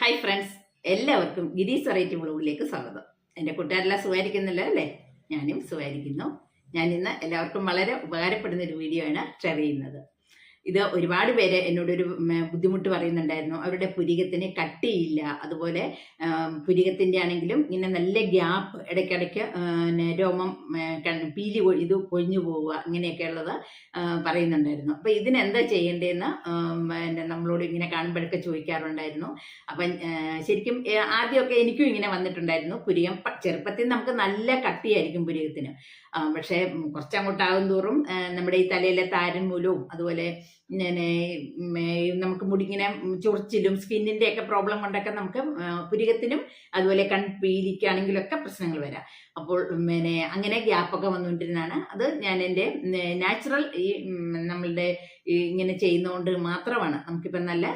Hi friends എല്ലാവർക്കും ഗിരീസ് variety വ്ളോഗിലേക്ക് സ്വാഗതം. എന്റെ കൂട്ടുകാരെല്ലാം സുഖമായിരിക്കുന്നില്ല അല്ലേ? ഞാനും സുഖമായിരിക്കുന്നു. ഞാൻ ഇന്ന് എല്ലാവർക്കും വളരെ ഉപകാരപ്പെടുന്ന ഒരു വീഡിയോ ആണ് ഷെയർ ചെയ്യുന്നത്. ഇത് ഒരുപാട് പേര് എന്നോടൊരു ബുദ്ധിമുട്ട് പറയുന്നുണ്ടായിരുന്നു. അവരുടെ പുരികത്തിന് കട്ടിയില്ല. അതുപോലെ പുരികത്തിന്റെ ആണെങ്കിലും ഇങ്ങനെ നല്ല ഗ്യാപ്പ് ഇടയ്ക്കിടയ്ക്ക് രോമം പീലി ഇത് കൊഴിഞ്ഞു പോവുക ഇങ്ങനെയൊക്കെ ഉള്ളത് പറയുന്നുണ്ടായിരുന്നു. അപ്പോൾ ഇതിനെന്താ ചെയ്യേണ്ടതെന്ന് പിന്നെ നമ്മളോട് ഇങ്ങനെ കാണുമ്പോഴൊക്കെ ചോദിക്കാറുണ്ടായിരുന്നു. അപ്പം ശരിക്കും ആദ്യമൊക്കെ എനിക്കും ഇങ്ങനെ വന്നിട്ടുണ്ടായിരുന്നു. പുരികം ചെറുപ്പത്തിൽ നമുക്ക് നല്ല കട്ടിയായിരിക്കും പുരികത്തിന്. പക്ഷേ കുറച്ചങ്ങോട്ടാകും തോറും നമ്മുടെ ഈ തലയിലെ താരൻ മൂലവും അതുപോലെ പിന്നെ നമുക്ക് മുടിങ്ങനെ ചൊറിച്ചിലും സ്കിന്നിന്റെ ഒക്കെ പ്രോബ്ലം കൊണ്ടൊക്കെ നമുക്ക് പുരികത്തിനും അതുപോലെ കൺപീലിക്കാണെങ്കിലും ഒക്കെ പ്രശ്നങ്ങൾ വരാം. അപ്പോൾ പിന്നെ അങ്ങനെ ഗ്യാപ്പൊക്കെ വന്നുകൊണ്ടിരുന്നതാണ്. അത് ഞാൻ എന്റെ നാച്ചുറൽ ഈ നമ്മളുടെ ഇങ്ങനെ ചെയ്യുന്നതുകൊണ്ട് മാത്രമാണ്. നമുക്കിപ്പം നല്ല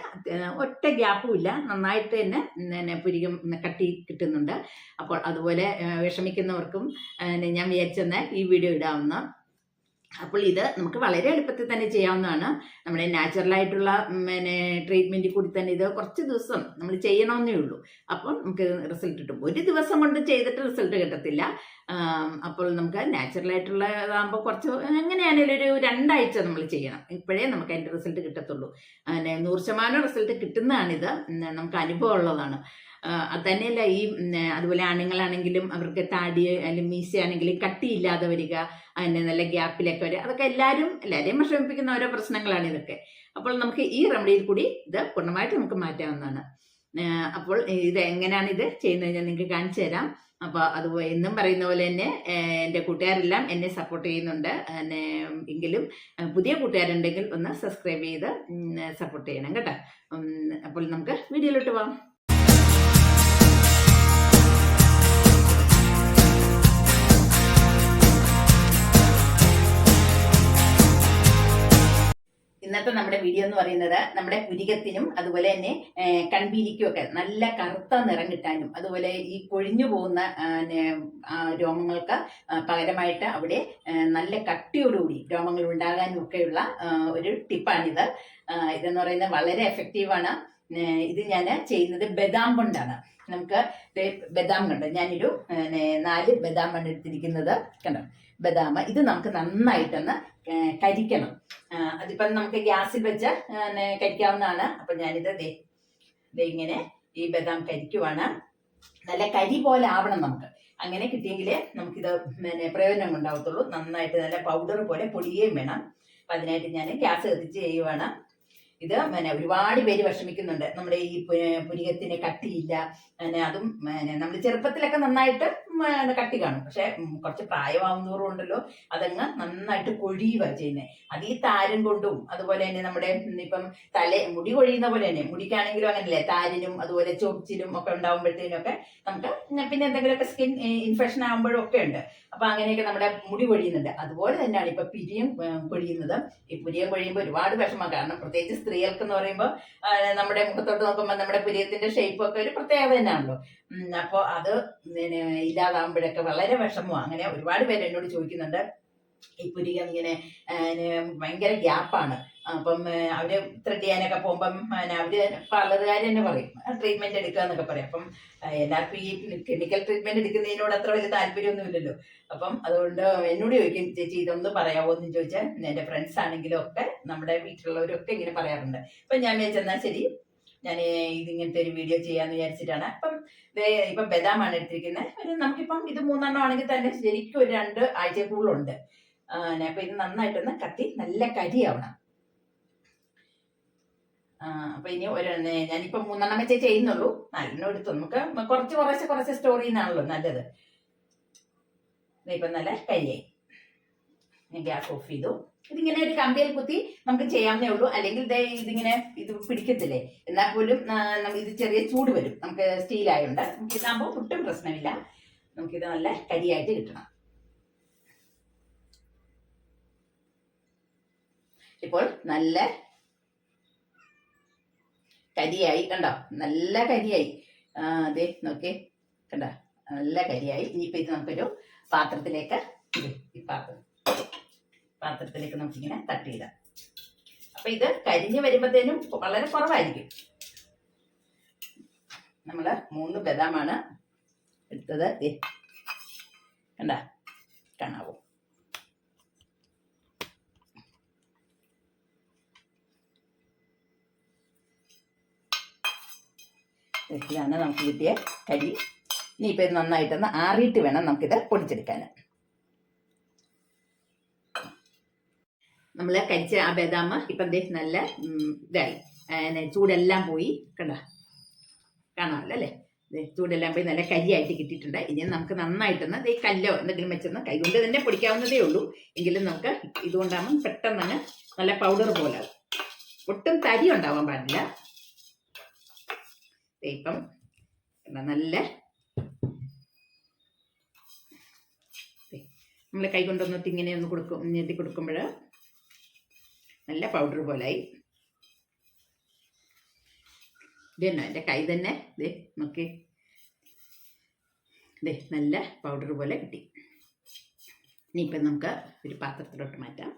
ഒറ്റ ഗ്യാപ്പും ഇല്ല. നന്നായിട്ട് തന്നെ പിന്നെ പുരികം കട്ടി കിട്ടുന്നുണ്ട്. അപ്പോൾ അതുപോലെ വിഷമിക്കുന്നവർക്കും ഞാൻ വിചാരിച്ചെന്ന് ഈ വീഡിയോ ഇടാവുന്ന അപ്പോൾ ഇത് നമുക്ക് വളരെ എളുപ്പത്തിൽ തന്നെ ചെയ്യാവുന്നതാണ്. നമ്മുടെ നാച്ചുറലായിട്ടുള്ള പിന്നെ ട്രീറ്റ്മെന്റിൽ കൂടി തന്നെ ഇത് കുറച്ച് ദിവസം നമ്മൾ ചെയ്യണമെന്നേ ഉള്ളൂ. അപ്പോൾ നമുക്ക് റിസൾട്ട് കിട്ടും. ഒരു ദിവസം കൊണ്ട് ചെയ്തിട്ട് റിസൾട്ട് കിട്ടത്തില്ല. അപ്പോൾ നമുക്ക് നാച്ചുറലായിട്ടുള്ളതാകുമ്പോൾ കുറച്ച് എങ്ങനെയാണെങ്കിലും ഒരു രണ്ടാഴ്ച നമ്മൾ ചെയ്യണം. ഇപ്പോഴേ നമുക്ക് അതിന്റെ റിസൾട്ട് കിട്ടത്തുള്ളൂ. നൂറ് ശതമാനം റിസൾട്ട് കിട്ടുന്നതാണിത്. നമുക്ക് അനുഭവം ഉള്ളതാണ് ആ, അത് തന്നെയല്ല ഈ അതുപോലെ ആണുങ്ങളാണെങ്കിലും അവർക്ക് താടി അല്ലെങ്കിൽ മീശയാണെങ്കിലും കട്ടിയില്ലാതെ വരിക അതിന്റെ നല്ല ഗ്യാപ്പിലൊക്കെ വരിക അതൊക്കെ എല്ലാവരും എല്ലാവരെയും വിഷമിപ്പിക്കുന്ന ഓരോ പ്രശ്നങ്ങളാണ് ഇതൊക്കെ. അപ്പോൾ നമുക്ക് ഈ റെമഡിയിൽ കൂടി ഇത് പൂർണമായിട്ട് നമുക്ക് മാറ്റാവുന്നതാണ്. അപ്പോൾ ഇത് എങ്ങനെയാണ് ഇത് ചെയ്യുന്നത് ഞാൻ നിങ്ങൾക്ക് കാണിച്ചു തരാം. അപ്പോൾ അത് എന്നും പറയുന്ന പോലെ തന്നെ എന്റെ കൂട്ടുകാരെല്ലാം എന്നെ സപ്പോർട്ട് ചെയ്യുന്നുണ്ട്. എന്നെ എങ്കിലും പുതിയ കൂട്ടുകാരുണ്ടെങ്കിൽ ഒന്ന് സബ്സ്ക്രൈബ് ചെയ്ത് സപ്പോർട്ട് ചെയ്യണം കേട്ടോ. അപ്പോൾ നമുക്ക് വീഡിയോയിലോട്ട് പോവാം. ഇന്നത്തെ നമ്മുടെ വീഡിയോ എന്ന് പറയുന്നത് നമ്മുടെ പുരികത്തിനും അതുപോലെ തന്നെ കൺപീലിക്കും ഒക്കെ നല്ല കറുത്ത നിറം കിട്ടാനും അതുപോലെ ഈ കൊഴിഞ്ഞു പോകുന്ന രോമങ്ങൾക്ക് പകരമായിട്ട് അവിടെ നല്ല കട്ടിയോടുകൂടി രോമങ്ങൾ ഉണ്ടാകാനും ഒക്കെയുള്ള ഒരു ടിപ്പാണിത്. ഇതെന്ന് പറയുന്നത് വളരെ എഫക്റ്റീവാണ് ഇത് ഞാൻ ചെയ്യുന്നത് ബദാം കൊണ്ടാണ്. നമുക്ക് ബദാം കണ്ടോ? ഞാനൊരു നാല് ബദാം കണ്ടെടുത്തിരിക്കുന്നത് കണ്ടോ? ബദാം ഇത് നമുക്ക് നന്നായിട്ടൊന്ന് കരിക്കണം. അതിപ്പം നമുക്ക് ഗ്യാസിൽ വെച്ച കരിക്കാവുന്നതാണ്. അപ്പം ഞാനിത് ദേ ദേ ഇങ്ങനെ ഈ ബദാം കരിക്കുവാണ്. നല്ല കരി പോലെ ആവണം നമുക്ക്. അങ്ങനെ കിട്ടിയെങ്കിലേ നമുക്കിത് പിന്നെ പ്രയോജനം ഉണ്ടാവത്തുള്ളൂ. നന്നായിട്ട് നല്ല പൗഡർ പോലെ പൊടിയുകയും വേണം. അപ്പം അതിനായിട്ട് ഞാൻ ഗ്യാസ് കത്തിച്ച് ചെയ്യുവാണ്. ഇത് പിന്നെ ഒരുപാട് പേര് വിഷമിക്കുന്നുണ്ട്. നമ്മുടെ ഈ പുരികത്തിന് കട്ടിയില്ല. പിന്നെ അതും നമ്മൾ ചെറുപ്പത്തിലൊക്കെ നന്നായിട്ട് പിന്നെ കട്ടി കാണും. പക്ഷെ കുറച്ച് പ്രായമാവുന്നവരും ഉണ്ടല്ലോ അതങ്ങ് നന്നായിട്ട് കൊഴിയുക ചെയ്യുന്നത് അത് ഈ താരം കൊണ്ടും അതുപോലെ തന്നെ നമ്മുടെ ഇപ്പം തല മുടി കൊഴിയുന്ന പോലെ തന്നെ മുടിക്കാണെങ്കിലും അങ്ങനല്ലേ താരനും അതുപോലെ ചൊറിച്ചിലും ഒക്കെ ഉണ്ടാകുമ്പോഴത്തേനൊക്കെ നമുക്ക് പിന്നെ എന്തെങ്കിലുമൊക്കെ സ്കിൻ ഇൻഫെക്ഷൻ ആകുമ്പോഴും ഒക്കെ ഉണ്ട്. അപ്പൊ അങ്ങനെയൊക്കെ നമ്മുടെ മുടി കൊഴിയുന്നുണ്ട്. അതുപോലെ തന്നെയാണ് ഇപ്പൊ പിരിയം കൊഴിയുന്നത്. ഈ പുരിയം കൊഴിയുമ്പോൾ ഒരുപാട് വിഷമം. കാരണം പ്രത്യേകിച്ച് സ്ത്രീകൾക്ക് എന്ന് പറയുമ്പോൾ നമ്മുടെ മുഖത്തോട്ട് നോക്കുമ്പോൾ നമ്മുടെ പുരിയത്തിന്റെ ഷേപ്പ് ഒക്കെ ഒരു പ്രത്യേകത തന്നെയാണല്ലോ. അപ്പോൾ അത് പിന്നെ ഇല്ലാതാകുമ്പോഴൊക്കെ വളരെ വിഷമമാണ് അങ്ങനെ ഒരുപാട് പേര് എന്നോട് ചോദിക്കുന്നുണ്ട് ഈ പുരികം ഇങ്ങനെ ഭയങ്കര ഗ്യാപ്പാണ്. അപ്പം അവർ ത്രെഡ് ചെയ്യാനൊക്കെ പോകുമ്പം അവർ പാർലറുകാർ തന്നെ പറയും ട്രീറ്റ്മെന്റ് എടുക്കുക എന്നൊക്കെ പറയും. അപ്പം എല്ലാവർക്കും ഈ കെമിക്കൽ ട്രീറ്റ്മെന്റ് എടുക്കുന്നതിനോട് അത്ര വലിയ താല്പര്യമൊന്നും ഇല്ലല്ലോ. അപ്പം അതുകൊണ്ട് എന്നോട് ചോദിക്കും ചേച്ചി ഇതൊന്ന് പറയാമോ എന്ന് ചോദിച്ചാൽ എന്റെ ഫ്രണ്ട്സ് ആണെങ്കിലും ഒക്കെ നമ്മുടെ വീട്ടിലുള്ളവരൊക്കെ ഇങ്ങനെ പറയാറുണ്ട്. അപ്പം ഞാൻ ചെന്നാൽ ശരി ഞാൻ ഇതിങ്ങനത്തെ ഒരു വീഡിയോ ചെയ്യാന്ന് വിചാരിച്ചിട്ടാണ്. അപ്പം ഇപ്പൊ ബദാമാണ് എടുത്തിരിക്കുന്നത്. ഒരു നമുക്കിപ്പം ഇത് മൂന്നെണ്ണം ആണെങ്കിൽ തന്നെ ശരിക്കും ഒരു രണ്ട് ആഴ്ച കൂടുതലുണ്ട് അപ്പൊ ഇത് നന്നായിട്ടൊന്ന് കത്തി നല്ല കരിയാവണം. അപ്പൊ ഇനി ഒരു ഞാനിപ്പൊ മൂന്നെണ്ണം വെച്ചേ ചെയ്യുന്നുള്ളൂ. നാലെണ്ണം എടുത്തു. നമുക്ക് കുറച്ച് കുറച്ച് കുറച്ച് സ്റ്റോറിന്നാണല്ലോ നല്ലത്. ഇപ്പൊ നല്ല കരിയായി. ഞാൻ ഗ്യാസ് ഓഫ് ചെയ്തു. ഇതിങ്ങനെ ഒരു കമ്പിയിൽ കുത്തി നമുക്ക് ചെയ്യാവുന്നേ ഉള്ളൂ. അല്ലെങ്കിൽ ഇതിങ്ങനെ ഇത് പിടിക്കത്തില്ലേ? എന്നാൽ പോലും ഇത് ചെറിയ ചൂട് വരും. നമുക്ക് സ്റ്റീൽ ആയതുകൊണ്ട് നമുക്ക് ഇതാകുമ്പോൾ ഒട്ടും പ്രശ്നമില്ല. നമുക്കിത് നല്ല കരിയായിട്ട് കിട്ടണം. ഇപ്പോൾ നല്ല കരിയായി. കണ്ടോ? നല്ല കരിയായി. അതെ നോക്കേ. കണ്ടോ? നല്ല കരിയായി. ഇനിയിപ്പോൾ ഇത് നമുക്കൊരു പാത്രത്തിലേക്ക് ഈ പാത്രം പാത്രത്തിലേക്ക് നമുക്കിങ്ങനെ തട്ടിയിടാം അപ്പൊ ഇത് കരിഞ്ഞ് വരുമ്പോഴത്തേനും വളരെ കുറവായിരിക്കും. നമ്മൾ മൂന്ന് ബദാമാണ് എടുത്തത്. കണ്ട? കാണാവോ? ഇതാണ് നമുക്ക് കിട്ടിയ കരി. ഇനിയിപ്പോൾ ഇത് നന്നായിട്ടൊന്ന് ആറിയിട്ട് വേണം നമുക്കിത് പൊടിച്ചെടുക്കാൻ നമ്മൾ കരിച്ച ആ ബദാമ ഇപ്പം ദേ നല്ല ഇതായി. ചൂടെല്ലാം പോയി. കണ്ട? കാണാമല്ലോ അല്ലേ? ചൂടെല്ലാം പോയി നല്ല കരിയായിട്ട് കിട്ടിയിട്ടുണ്ട്. ഇനി നമുക്ക് നന്നായിട്ടൊന്ന് ഈ കല്ലോ എന്തെങ്കിലും വെച്ചൊന്ന് കൈകൊണ്ട് തന്നെ പൊടിക്കാവുന്നതേ ഉള്ളൂ. എങ്കിലും നമുക്ക് ഇതുകൊണ്ടാകുമ്പോൾ പെട്ടെന്ന് തന്നെ നല്ല പൗഡർ പോലെ. ഒട്ടും തരി ഉണ്ടാവാൻ പാടില്ല. ഇപ്പം നല്ല നമ്മൾ കൈ കൊണ്ടൊന്നിട്ട് ഇങ്ങനെ ഒന്ന് കൊടുക്കും ഞെട്ടി കൊടുക്കുമ്പോൾ നല്ല പൗഡർ പോലായി. ഇതെന്നോ തന്നെ എന്റെ കൈ തന്നെ ദേ നോക്കി ദേ നല്ല പൗഡർ പോലെ കിട്ടി. ഇനിയിപ്പം നമുക്ക് ഒരു പാത്രത്തിലോട്ട് മാറ്റാം.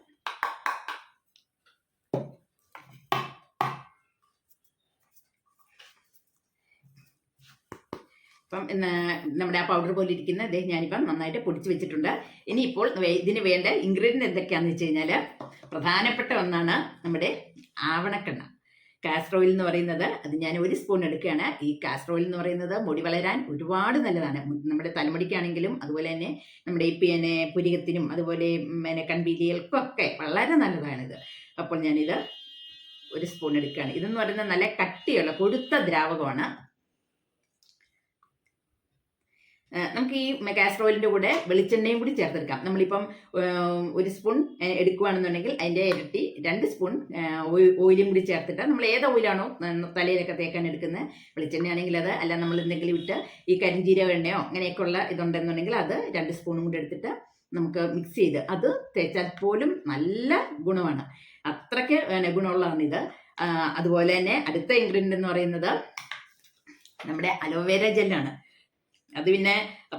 അപ്പം നമ്മുടെ ആ പൗഡർ പോലെ ഇരിക്കുന്ന ദേ ഞാനിപ്പം നന്നായിട്ട് പൊടിച്ച് വെച്ചിട്ടുണ്ട്. ഇനിയിപ്പോൾ ഇതിന് വേണ്ട ഇൻഗ്രീഡിയന്റ് എന്തൊക്കെയാണെന്ന് വെച്ച് കഴിഞ്ഞാൽ പ്രധാനപ്പെട്ട ഒന്നാണ് നമ്മുടെ ആവണക്കെണ്ണ. കാസ്ട്രോയിൽ എന്ന് പറയുന്നത് അത് ഞാൻ ഒരു സ്പൂൺ എടുക്കുകയാണ്. ഈ കാസ്ട്രോയിൽ എന്ന് പറയുന്നത് മുടി വളരാൻ ഒരുപാട് നല്ലതാണ്. നമ്മുടെ തലമുടിക്കാണെങ്കിലും അതുപോലെ തന്നെ നമ്മുടെ ഈ പിന്നെ പുരികത്തിനും അതുപോലെ എന്നെ പിന്നെ കൺപീലികൾക്കൊക്കെ വളരെ നല്ലതാണിത്. അപ്പോൾ ഞാനിത് ഒരു സ്പൂൺ എടുക്കുകയാണ്. ഇതെന്ന് പറയുന്നത് നല്ല കട്ടിയുള്ള കൊടുത്ത ദ്രാവകമാണ് ആ, നമുക്ക് ഈ കാസ്റ്റർ ഓയിലിന്റെ കൂടെ വെളിച്ചെണ്ണയും കൂടി ചേർത്തെടുക്കാം. നമ്മളിപ്പം ഒരു സ്പൂൺ എടുക്കുകയാണെന്നുണ്ടെങ്കിൽ അതിന്റെ ഇരട്ടി രണ്ട് സ്പൂൺ ഓയിലും കൂടി ചേർത്തിട്ട് നമ്മൾ ഏത് ഓയിലാണോ തലയിലൊക്കെ തേക്കാൻ എടുക്കുന്നത്. വെളിച്ചെണ്ണയാണെങ്കിൽ അത് അല്ല നമ്മൾ എന്തെങ്കിലും ഇട്ട് ഈ കരിഞ്ചീരക എണ്ണയോ അങ്ങനെയൊക്കെയുള്ള ഇതുണ്ടെന്നുണ്ടെങ്കിൽ അത് രണ്ട് സ്പൂണും കൂടി എടുത്തിട്ട് നമുക്ക് മിക്സ് ചെയ്ത് അത് തേച്ചാൽ പോലും നല്ല ഗുണമാണ്. അത്രയ്ക്ക് ഗുണമുള്ളതാണ് ഗുണമുള്ളതാണിത് അതുപോലെ തന്നെ അടുത്ത ഇൻഗ്രീഡിയന്റ് എന്ന് പറയുന്നത് നമ്മുടെ അലോവേര ജെല്ലാണ് അത് പിന്നെ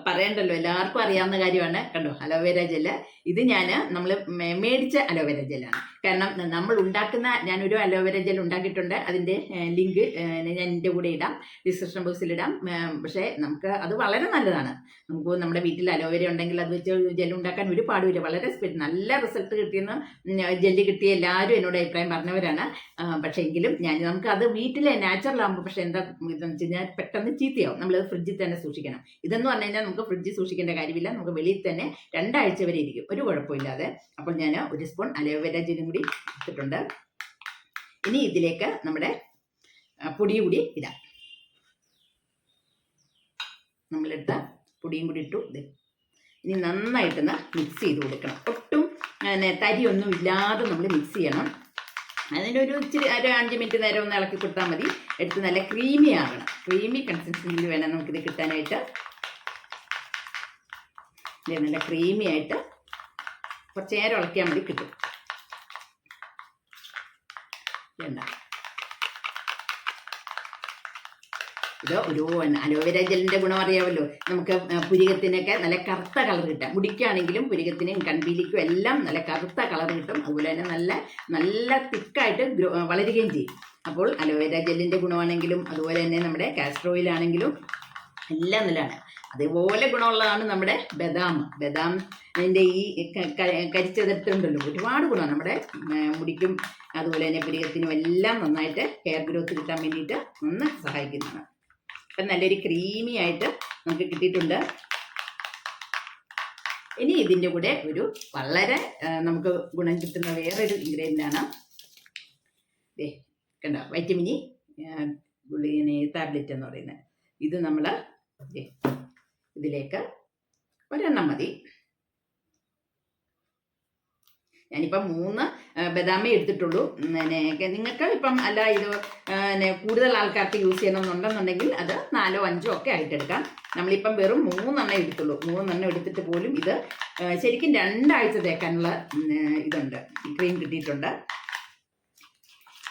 പറയണ്ടല്ലോ എല്ലാവർക്കും അറിയാവുന്ന കാര്യമാണ്. കണ്ടോ അലോവേര ജെല്ല് ഇത് ഞാൻ നമ്മൾ മേടിച്ച അലോവേര ജെല്ലാണ് കാരണം നമ്മൾ ഉണ്ടാക്കുന്ന ഞാനൊരു അലോവേര ജെൽ ഉണ്ടാക്കിയിട്ടുണ്ട്. അതിന്റെ ലിങ്ക് ഞാൻ എന്റെ കൂടെ ഇടാം. ഡിസ്ക്രിപ്ഷൻ ബോക്സിൽ ഇടാം. പക്ഷേ നമുക്ക് അത് വളരെ നല്ലതാണ്. നമുക്ക് നമ്മുടെ വീട്ടിൽ അലോവേര ഉണ്ടെങ്കിൽ അത് വെച്ച് ജെൽ ഉണ്ടാക്കാൻ ഒരു പാടുമില്ല വളരെ നല്ല റിസൾട്ട് കിട്ടിയെന്ന് ജെല്ല് കിട്ടിയ എല്ലാവരും എന്നോട് അഭിപ്രായം പറഞ്ഞവരാണ്. പക്ഷേ എങ്കിലും ഞാൻ നമുക്ക് അത് വീട്ടിലെ നാച്ചുറൽ ആകുമ്പോൾ പക്ഷേ എന്താ ഇതെന്ന് വെച്ച് കഴിഞ്ഞാൽ പെട്ടെന്ന് ചീത്തയാവും. നമ്മൾ ഫ്രിഡ്ജിൽ തന്നെ സൂക്ഷിക്കണം. ഇതെന്ന് പറഞ്ഞു കഴിഞ്ഞാൽ നമുക്ക് ഫ്രിഡ്ജിൽ സൂക്ഷിക്കേണ്ട കാര്യമില്ല. നമുക്ക് വെളിയിൽ തന്നെ രണ്ടാഴ്ച വരെ ഇരിക്കും. ഒരു കുഴപ്പമില്ലാതെ. അപ്പോൾ ഞാൻ ഒരു സ്പൂൺ അലോവേര ജെല്ലും കൂടി ഇട്ടിട്ടുണ്ട് ഇനി ഇതിലേക്ക് നമ്മുടെ പൊടി കൂടി ഇടാം. നമ്മളെടുത്ത പൊടിയും കൂടി ഇട്ടു. ഇനി നന്നായിട്ടൊന്ന് മിക്സ് ചെയ്ത് കൊടുക്കണം. ഒട്ടും പിന്നെ തരിയൊന്നും ഇല്ലാതെ നമ്മൾ മിക്സ് ചെയ്യണം. അതിനൊരു ഇച്ചിരി ഒരു അഞ്ച് മിനിറ്റ് നേരം ഒന്ന് ഇളക്കി കൊടുത്താൽ മതി. എടുത്ത് നല്ല ക്രീമി ആകണം ക്രീമി കൺസിസ്റ്റൻസിയിൽ വേണം നമുക്കിത് കിട്ടാനായിട്ട്. നല്ല ക്രീമി ആയിട്ട് കുറച്ച് നേരം ഇളക്കിയാൽ മതി കിട്ടും. വേണ്ട ഇത് ഒരു അലോവേര ജെല്ലിന്റെ ഗുണം അറിയാമല്ലോ. നമുക്ക് പുരികത്തിനൊക്കെ നല്ല കറുത്ത കളർ കിട്ടാം. മുടിക്കാണെങ്കിലും പുരികത്തിനും കൺപീലിക്കും എല്ലാം നല്ല കറുത്ത കളർ കിട്ടും. അതുപോലെ തന്നെ നല്ല നല്ല തിക്കായിട്ട് വളരുകയും ചെയ്യും. അപ്പോൾ അലോവേര ജെല്ലിന്റെ ഗുണമാണെങ്കിലും അതുപോലെ തന്നെ നമ്മുടെ കാസ്ട്രോയിലാണെങ്കിലും എല്ലാം നല്ലതാണ്. അതേപോലെ ഗുണമുള്ളതാണ് നമ്മുടെ ബദാം. ബദാം അതിന്റെ ഈ ക- ക- ഒരുപാട് ഗുണമാണ്. നമ്മുടെ മുടിക്കും അതുപോലെ തന്നെ പുരികത്തിനും എല്ലാം നന്നായിട്ട് ഹെയർ ഗ്രോത്ത് കിട്ടാൻ വേണ്ടിയിട്ട് ഒന്ന് സഹായിക്കുന്നതാണ്. അപ്പം നല്ലൊരു ക്രീമി ആയിട്ട് നമുക്ക് കിട്ടിയിട്ടുണ്ട്. ഇനി ഇതിന്റെ കൂടെ ഒരു വളരെ നമുക്ക് ഗുണം കിട്ടുന്ന വേറൊരു ഇൻഗ്രീഡിയന്റ് ആണ്. കണ്ടോ? വൈറ്റമിനി ഗുളികനെ ടാബ്ലറ്റ് എന്ന് പറയുന്നത്. ഇത് നമ്മൾ ഇതിലേക്ക് ഒരെണ്ണം മതി. ഞാനിപ്പം മൂന്ന് ബദാമേ എടുത്തിട്ടുള്ളൂ. പിന്നെ നിങ്ങൾക്ക് ഇപ്പം അല്ല ഇത് പിന്നെ കൂടുതൽ ആൾക്കാർക്ക് യൂസ് ചെയ്യണമെന്നുണ്ടെന്നുണ്ടെങ്കിൽ അത് നാലോ അഞ്ചോ ഒക്കെ ആയിട്ടെടുക്കാം നമ്മളിപ്പം വെറും മൂന്നെണ്ണം എടുത്തുള്ളൂ. മൂന്നെണ്ണം എടുത്തിട്ട് പോലും ഇത് ശരിക്കും രണ്ടാഴ്ച തേക്കാനുള്ള ഇതുണ്ട്. ക്രീം കിട്ടിയിട്ടുണ്ട്.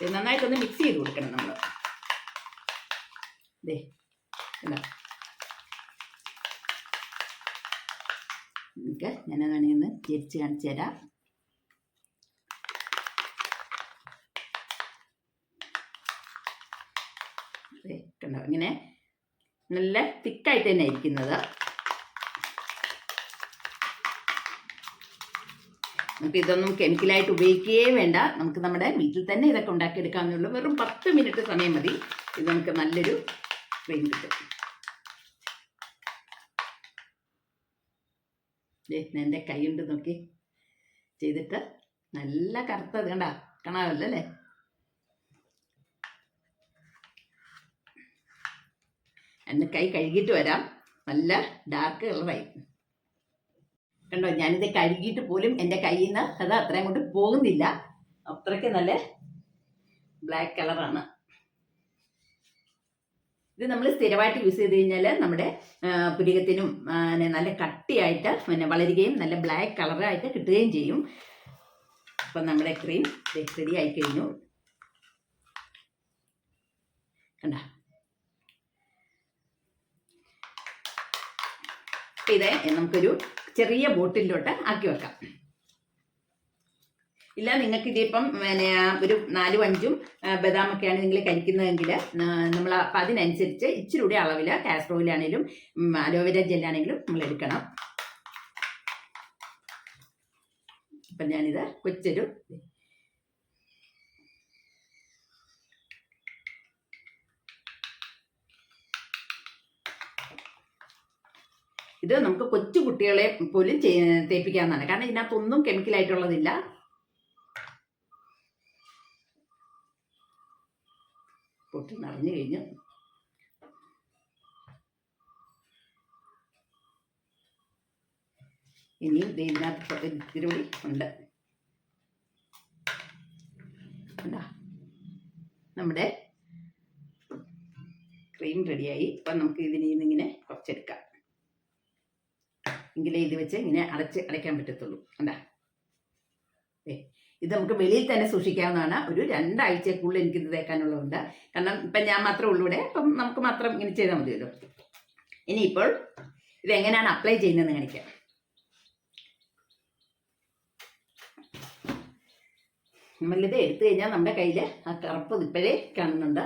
ഇത് നന്നായിട്ടൊന്ന് മിക്സ് ചെയ്ത് കൊടുക്കണം നമ്മൾ ദേ എന്താ നിങ്ങൾക്ക് ഞാൻ വേണമെങ്കിൽ ഒന്ന് തിരിച്ച് കാണിച്ചു തരാം. കണ്ടോ? ഇങ്ങനെ നല്ല തിക്കായിട്ട് തന്നെ ഇരിക്കുന്നത്. നമുക്ക് ഇതൊന്നും കെമിക്കലായിട്ട് ഉപയോഗിക്കുകയേ വേണ്ട. നമുക്ക് നമ്മുടെ വീട്ടിൽ തന്നെ ഇതൊക്കെ ഉണ്ടാക്കിയെടുക്കാമെന്നുള്ളൂ. വെറും പത്ത് മിനിറ്റ് സമയം മതി. ഇത് നമുക്ക് നല്ലൊരു ക്രീം കിട്ടും. ദേ, കൈ ഉണ്ട് നോക്കി. ചെയ്തിട്ട് നല്ല കറുത്തത് കണ്ട? കാണാമല്ലോ അല്ലേ? എന്നെ കൈ കഴുകിയിട്ട് വരാം. നല്ല ഡാർക്ക് കളറായി കണ്ടോ ഞാനിത് കഴുകിയിട്ട് പോലും എന്റെ കയ്യിൽ നിന്ന് അത് അത്രയും കൊണ്ട് പോകുന്നില്ല. അത്രയ്ക്ക് നല്ല ബ്ലാക്ക് കളറാണ് ഇത് നമ്മൾ സ്ഥിരമായിട്ട് യൂസ് ചെയ്ത് കഴിഞ്ഞാൽ നമ്മുടെ പുരികത്തിനും നല്ല കട്ടിയായിട്ട് പിന്നെ വളരുകയും നല്ല ബ്ലാക്ക് കളറായിട്ട് കിട്ടുകയും ചെയ്യും. അപ്പം നമ്മുടെ ക്രീം റെഡി ആയി കഴിഞ്ഞു. കണ്ട? ഇത് നമുക്കൊരു ചെറിയ ബോട്ടിലോട്ട് ആക്കി വെക്കാം. ഇല്ല നിങ്ങൾക്ക് ഇതിപ്പം പിന്നെ ഒരു നാലും അഞ്ചും ബദാമൊക്കെയാണ് നിങ്ങൾ കഴിക്കുന്നതെങ്കിൽ നമ്മൾ അപ്പം അതിനനുസരിച്ച് ഇച്ചിരി കൂടി അളവിൽ കാസ്ട്രോയിലാണെങ്കിലും അലോവേര ജെല്ലാണെങ്കിലും നമ്മൾ എടുക്കണം. അപ്പം ഞാനിത് കൊച്ചൊരു ഇത് നമുക്ക് കൊച്ചു കുട്ടികളെ പോലും തേപ്പിക്കാവുന്നതാണ്. കാരണം ഇതിനകത്തൊന്നും കെമിക്കലായിട്ടുള്ളതില്ല പൊട്ടി നിറഞ്ഞു കഴിഞ്ഞു. ഇനി ഇതിനകത്ത് ഇത്തിരി ഉണ്ട്? നമ്മുടെ ക്രീം റെഡിയായി. അപ്പം നമുക്ക് ഇതിനെ ഇങ്ങനെ കുറച്ചെടുക്കാം. എങ്കിലേ ഇത് വെച്ച് ഇങ്ങനെ അടച്ച് അടയ്ക്കാൻ പറ്റത്തുള്ളൂ. അല്ല ഏ ഇത് നമുക്ക് വെളിയിൽ തന്നെ സൂക്ഷിക്കാവുന്നതാണ്. ഒരു രണ്ടാഴ്ചക്കുള്ളിൽ എനിക്കിത് തേക്കാനുള്ളതുണ്ട്. കാരണം ഇപ്പം ഞാൻ മാത്രമേ ഉള്ളൂ ഇവിടെ. അപ്പം നമുക്ക് മാത്രം ഇങ്ങനെ ചെയ്താൽ മതിയല്ലോ. ഇനിയിപ്പോൾ ഇത് എങ്ങനെയാണ് അപ്ലൈ ചെയ്യുന്നതെന്ന് കാണിക്കാം. നമ്മളിത് എടുത്തു കഴിഞ്ഞാൽ നമ്മുടെ കയ്യിൽ ആ കറുപ്പ് ഇപ്പോഴേ കാണുന്നുണ്ട്.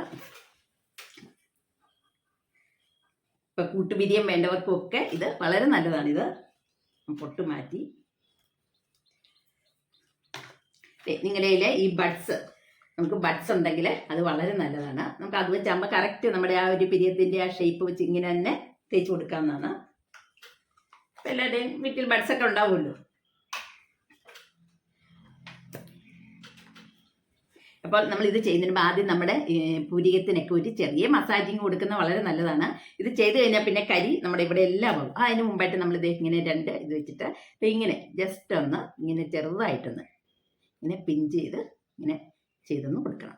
ഇപ്പൊ കൂട്ടുപിരിയം വേണ്ടവർക്കും ഒക്കെ ഇത് വളരെ നല്ലതാണിത്. പൊട്ട് മാറ്റി ദേ, നിങ്ങളുടെ ഈ ബഡ്സ് നമുക്ക് ബഡ്സ് ഉണ്ടെങ്കിൽ അത് വളരെ നല്ലതാണ്. നമുക്ക് അത് വെച്ച് നമ്മൾ കറക്റ്റ് നമ്മുടെ ആ ഒരു പിരിയത്തിന്റെ ആ ഷേപ്പ് വെച്ച് ഇങ്ങനെ തന്നെ തേച്ച് കൊടുക്കാവുന്നതാണ്. എല്ലാവരുടെയും വീട്ടിൽ ബഡ്സ് ഒക്കെ ഉണ്ടാവുമല്ലോ. അപ്പോൾ നമ്മൾ ഇത് ചെയ്യുന്നതിന് ആദ്യം നമ്മുടെ പൂരികത്തിനൊക്കെ ഒരു ചെറിയ മസാജിങ് കൊടുക്കുന്നത് വളരെ നല്ലതാണ്. ഇത് ചെയ്ത് കഴിഞ്ഞാൽ പിന്നെ കരി നമ്മുടെ ഇവിടെ എല്ലാം ആവും. അതിന് മുമ്പായിട്ട് നമ്മൾ ഇത് ഇങ്ങനെ രണ്ട് ഇത് വെച്ചിട്ട് ഇങ്ങനെ ജസ്റ്റ് ഒന്ന് ഇങ്ങനെ ചെറുതായിട്ടൊന്ന് ഇങ്ങനെ പിൻ ചെയ്ത് ഇങ്ങനെ ചെയ്തൊന്ന് കൊടുക്കണം.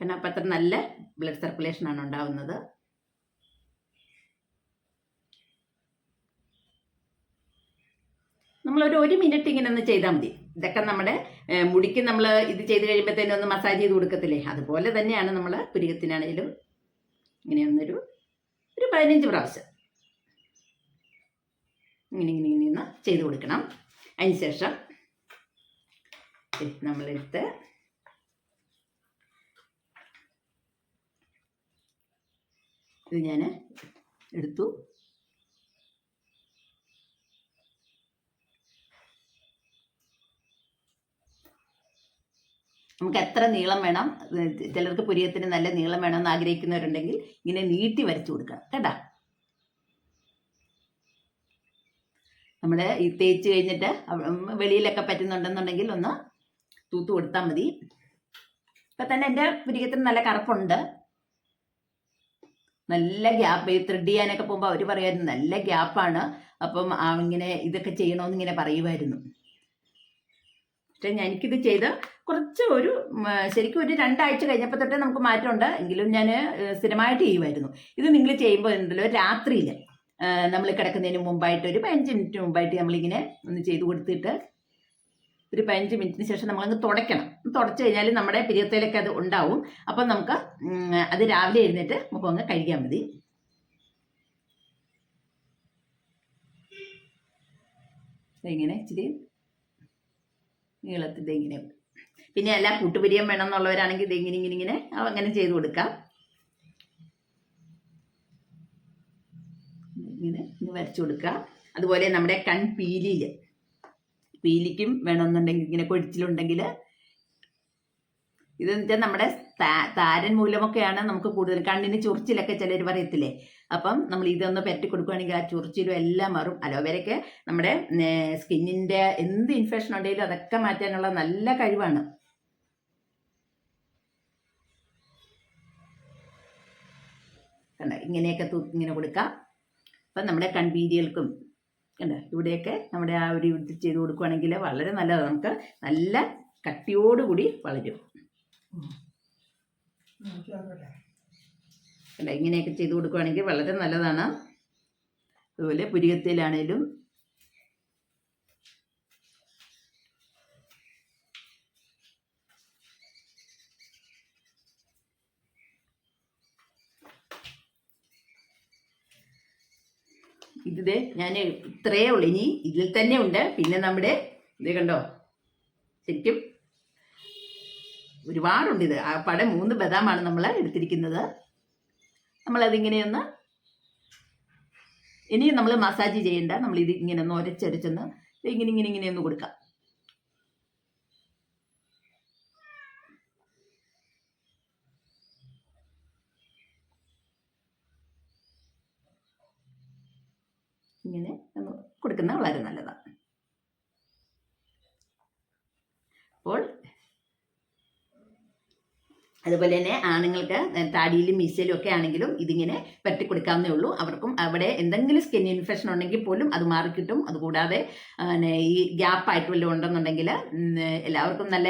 കാരണം അപ്പം അത്ര നല്ല ബ്ലഡ് സർക്കുലേഷൻ ആണ് ഉണ്ടാവുന്നത്. നമ്മളൊരു ഒരു മിനിറ്റ് ഇങ്ങനെ ഒന്ന് ചെയ്താൽ മതി. ഇതൊക്കെ നമ്മുടെ മുടിക്ക് നമ്മൾ ഇത് ചെയ്ത് കഴിയുമ്പോഴത്തേനും ഒന്ന് മസാജ് ചെയ്ത് കൊടുക്കത്തില്ലേ? അതുപോലെ തന്നെയാണ് നമ്മൾ പുരികത്തിനാണെങ്കിലും ഇങ്ങനെ ഒന്നൊരു ഒരു പതിനഞ്ച് പ്രാവശ്യം ഇങ്ങനെ ഇങ്ങനെ ഇങ്ങനെ ചെയ്ത് കൊടുക്കണം. അതിന് ശേഷം നമ്മളെടുത്ത് ഇത് ഞാൻ എടുത്തു. നമുക്ക് എത്ര നീളം വേണം? ചിലർക്ക് പുരിയത്തിന് നല്ല നീളം വേണം വേണമെന്ന് ആഗ്രഹിക്കുന്നവരുണ്ടെങ്കിൽ ഇങ്ങനെ നീട്ടി വരച്ചു കൊടുക്കണം കേട്ടാ? നമ്മുടെ ഈ തേച്ച് കഴിഞ്ഞിട്ട് വെളിയിലൊക്കെ പറ്റുന്നുണ്ടെന്നുണ്ടെങ്കിൽ ഒന്ന് തൂത്ത് കൊടുത്താൽ മതി. ഇപ്പം തന്നെ എന്റെ പുരികത്തിന് നല്ല കറുപ്പുണ്ട്. നല്ല ഗ്യാപ്പ് ത്രെഡ് ചെയ്യാനൊക്കെ പോകുമ്പോൾ അവർ പറയുമായിരുന്നു നല്ല ഗ്യാപ്പാണ്. അപ്പം ഇങ്ങനെ ഇതൊക്കെ ചെയ്യണമെന്ന് ഇങ്ങനെ പറയുമായിരുന്നു പക്ഷെ എനിക്കിത് ചെയ്ത് കുറച്ച് ഒരു ശരിക്കും ഒരു രണ്ടാഴ്ച കഴിഞ്ഞപ്പോൾ തൊട്ടേ നമുക്ക് മാറ്റമുണ്ട്. എങ്കിലും ഞാൻ സ്ഥിരമായിട്ട് ചെയ്യുമായിരുന്നു ഇത് നിങ്ങൾ ചെയ്യുമ്പോൾ എന്തല്ലോ രാത്രിയിൽ നമ്മൾ കിടക്കുന്നതിന് മുമ്പായിട്ട് ഒരു പതിനഞ്ച് മിനിറ്റ് മുമ്പായിട്ട് നമ്മളിങ്ങനെ ഒന്ന് ചെയ്ത് കൊടുത്തിട്ട് ഒരു പതിനഞ്ച് മിനിറ്റിന് ശേഷം നമ്മളങ്ങ് തുടയ്ക്കണം. തുടച്ചു കഴിഞ്ഞാൽ നമ്മുടെ പിരിയത്തേലൊക്കെ അത് ഉണ്ടാവും. അപ്പം നമുക്ക് അത് രാവിലെ എഴുന്നേറ്റ് മുഖം അങ്ങ് കഴിക്കാൻ മതി. ഇങ്ങനെ ഇച്ചിരി നീളത്തിൽ ഇങ്ങനെ പിന്നെ എല്ലാ കൂട്ടുപിരിയം വേണം എന്നുള്ളവരാണെങ്കിൽ ഇത് ഇങ്ങനെ ഇങ്ങനെ അങ്ങനെ ചെയ്ത് കൊടുക്കാം. ഇങ്ങനെ ഇങ്ങനെ വരച്ചു കൊടുക്കുക അതുപോലെ നമ്മുടെ കൺപീലിയിൽ പീലിക്കും വേണമെന്നുണ്ടെങ്കിൽ ഇങ്ങനെ കൊഴിച്ചിലുണ്ടെങ്കിൽ ഇതെന്ന് വെച്ചാൽ നമ്മുടെ താരൻ മൂലമൊക്കെയാണ് നമുക്ക് കൂടുതൽ കണ്ണിന് ചൊറിച്ചിലൊക്കെ ചിലർ പറയത്തില്ലേ? അപ്പം നമ്മൾ ഇതൊന്ന് പെറ്റി കൊടുക്കുകയാണെങ്കിൽ ആ ചൊറിച്ചിലും എല്ലാം മാറും. അലോവേരയ്ക്ക് നമ്മുടെ സ്കിന്നിന്റെ എന്ത് ഇൻഫെക്ഷൻ ഉണ്ടെങ്കിലും അതൊക്കെ മാറ്റാനുള്ള നല്ല കഴിവാണ്. ഇങ്ങനെയൊക്കെ തൂക്കി ഇങ്ങനെ കൊടുക്കാം. അപ്പം നമ്മുടെ കൺവീരിയൽക്കും കണ്ട? ഇവിടെയൊക്കെ നമ്മുടെ ആ ഒരു ഇത് ചെയ്ത് കൊടുക്കുകയാണെങ്കിൽ വളരെ നല്ലത് നമുക്ക് നല്ല കട്ടിയോടുകൂടി വളരും. ഇങ്ങനെയൊക്കെ ചെയ്ത് കൊടുക്കുകയാണെങ്കിൽ വളരെ നല്ലതാണ്. അതുപോലെ പുരികത്തിലാണേലും ഇത് ഞാൻ ഇത്രയേ ഉള്ളൂ. ഇനി ഇതിൽ തന്നെ ഉണ്ട്. പിന്നെ നമ്മുടെ ഇത് കണ്ടോ? ശരിക്കും ഒരുപാടുണ്ട് ഇത്. ആ പടം മൂന്ന് ബദാമാണ് നമ്മൾ എടുത്തിരിക്കുന്നത്. നമ്മളതിങ്ങനെയൊന്ന് ഇനിയും നമ്മൾ മസാജ് ചെയ്യേണ്ട. നമ്മൾ ഇത് ഇങ്ങനെ ഒന്ന് ഒരച്ചരച്ചൊന്ന് ഇങ്ങനെ ഇങ്ങനെ ഇങ്ങനെ ഒന്ന് കൊടുക്കാം. ഇങ്ങനെ കൊടുക്കുന്നത് വളരെ നല്ലതാണ് അപ്പോൾ അതുപോലെ തന്നെ ആണുങ്ങൾക്ക് താടിയിലും മീശയിലും ഒക്കെ ആണെങ്കിലും ഇതിങ്ങനെ പറ്റി കൊടുക്കാവുന്നേ ഉള്ളൂ. അവർക്കും അവിടെ എന്തെങ്കിലും സ്കിൻ ഇൻഫെക്ഷൻ ഉണ്ടെങ്കിൽ പോലും അത് മാറിക്കിട്ടും. അതുകൂടാതെ ഈ ഗ്യാപ്പ് ആയിട്ട് വല്ലതും ഉണ്ടെന്നുണ്ടെങ്കിൽ എല്ലാവർക്കും നല്ല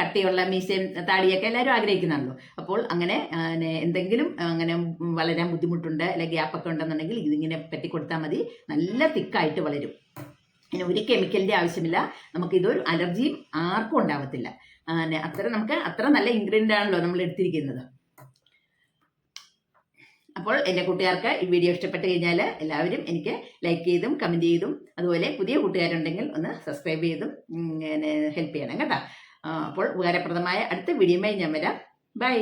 കട്ടിയുള്ള മീശയും താടിയൊക്കെ എല്ലാവരും ആഗ്രഹിക്കുന്നുണ്ടല്ലോ. അപ്പോൾ അങ്ങനെ എന്തെങ്കിലും അങ്ങനെ വളരാൻ ബുദ്ധിമുട്ടുണ്ട് അല്ലെങ്കിൽ ഗ്യാപ്പൊക്കെ ഉണ്ടെന്നുണ്ടെങ്കിൽ ഇതിങ്ങനെ പറ്റി കൊടുത്താൽ മതി. നല്ല തിക്കായിട്ട് വളരും. ഇനി ഒരു കെമിക്കലിന്റെ ആവശ്യമില്ല. നമുക്ക് ഇതൊരു അലർജിയും ആർക്കും ഉണ്ടാവത്തില്ല. അത്ര നമുക്ക് അത്ര നല്ല ഇൻഗ്രീഡിയന്റ് ആണല്ലോ നമ്മൾ എടുത്തിരിക്കുന്നത്. അപ്പോൾ എന്റെ കൂട്ടുകാർക്ക് ഈ വീഡിയോ ഇഷ്ടപ്പെട്ട് കഴിഞ്ഞാൽ എല്ലാവരും എനിക്ക് ലൈക്ക് ചെയ്തും കമന്റ് ചെയ്തും അതുപോലെ പുതിയ കൂട്ടുകാരുണ്ടെങ്കിൽ ഒന്ന് സബ്സ്ക്രൈബ് ചെയ്തും ഹെൽപ്പ് ചെയ്യണം കേട്ടോ. അപ്പോൾ ഉപകാരപ്രദമായ അടുത്ത വീഡിയോയുമായി ഞാൻ വരാം. ബൈ